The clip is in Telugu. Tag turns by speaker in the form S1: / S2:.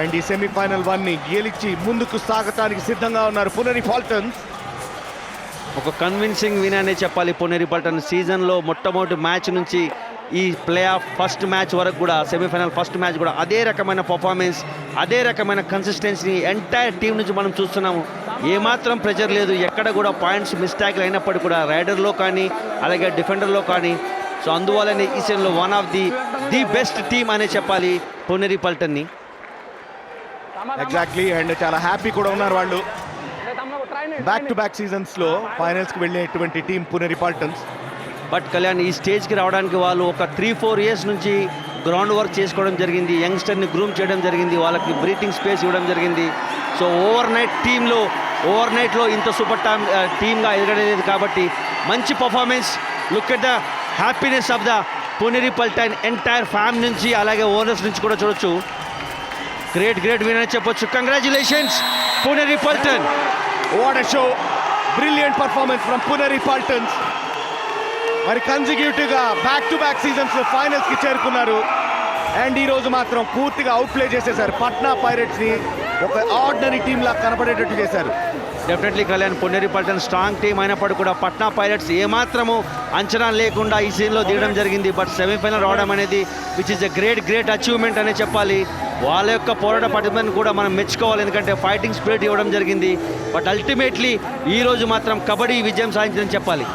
S1: అండ్ ఈ సెమీఫైనల్ వన్ని గెలిచి ముందుకు సాగటానికి సిద్ధంగా ఉన్నారు పునరి ఫాల్టన్స్.
S2: ఒక కన్విన్సింగ్ విన్ అనే చెప్పాలి పునేరి పల్టన్ సీజన్లో మొట్టమొదటి మ్యాచ్ నుంచి ఈ ప్లే ఆఫ్ ఫస్ట్ మ్యాచ్ వరకు కూడా సెమీఫైనల్ ఫస్ట్ మ్యాచ్ కూడా అదే రకమైన పర్ఫార్మెన్స్ అదే రకమైన కన్సిస్టెన్సీని ఎంటైర్ టీం నుంచి మనం చూస్తున్నాము. ఏమాత్రం ప్రెజర్ లేదు ఎక్కడ కూడా పాయింట్స్ మిస్టేక్లు అయినప్పటికీ కూడా రైడర్లో కానీ అలాగే డిఫెండర్లో కానీ. సో అందువల్లనే ఈ సీజన్లో one of the the best team అనే చెప్పాలి పునేరి పల్టన్ని
S1: ఎగ్జాక్ట్లీ అండ్ చాలా హ్యాపీ కూడా ఉన్నారు వాళ్ళు. బ్యాక్ టు బ్యాక్ సీజన్స్లో ఫైనల్స్కి వెళ్ళేటువంటి టీం పునరి ఫాల్టన్స్
S2: బట్ కళ్యాణ్ ఈ స్టేజ్కి రావడానికి వాళ్ళు ఒక త్రీ ఫోర్ ఇయర్స్ నుంచి గ్రౌండ్ వర్క్ చేసుకోవడం జరిగింది యంగ్స్టర్ని గ్రూమ్ చేయడం జరిగింది వాళ్ళకి బ్రీతింగ్ స్పేస్ ఇవ్వడం జరిగింది. సో ఓవర్ నైట్ టీంలో ఓవర్ నైట్లో ఇంత సూపర్ టైమ్ టీమ్గా ఎదగలేదు కాబట్టి మంచి performance look at the happiness of the Puneri Paltan entire fam నుంచి అలాగే ఓనర్స్ నుంచి కూడా చూడొచ్చు. గ్రేట్ గ్రేట్ విన్ అని చెప్పొచ్చు. Congratulations Puneri Paltan
S1: what show brilliant performance from Puneri Paltans మరి కన్సిక్యూటివ్గా బ్యాక్ టు బ్యాక్ సీజన్స్లో ఫైనల్స్కి చేరుకున్నారు. అండ్ ఈ రోజు మాత్రం పూర్తిగా అవుట్ ప్లే చేసేశారు పట్నా పైరెట్స్ని ఒక ఆర్డినరీ టీమ్ లా కనపడేటట్టు చేశారు.
S2: Definitely Kalyan Puneri Paltan strong team అయినప్పటికీ కూడా పట్నా పైలట్స్ ఏమాత్రము అంచనా లేకుండా ఈ సీన్లో దిగడం జరిగింది. బట్ సెమీఫైనల్ రావడం అనేది which is a great great achievement అనే చెప్పాలి. వాళ్ళ యొక్క పోరాట పటిమను కూడా మనం మెచ్చుకోవాలి. ఎందుకంటే ఫైటింగ్ స్పిరిట్ ఇవ్వడం జరిగింది. బట్ అల్టిమేట్లీ ఈ రోజు మాత్రం కబడ్డీ విజయం సాధించని చెప్పాలి.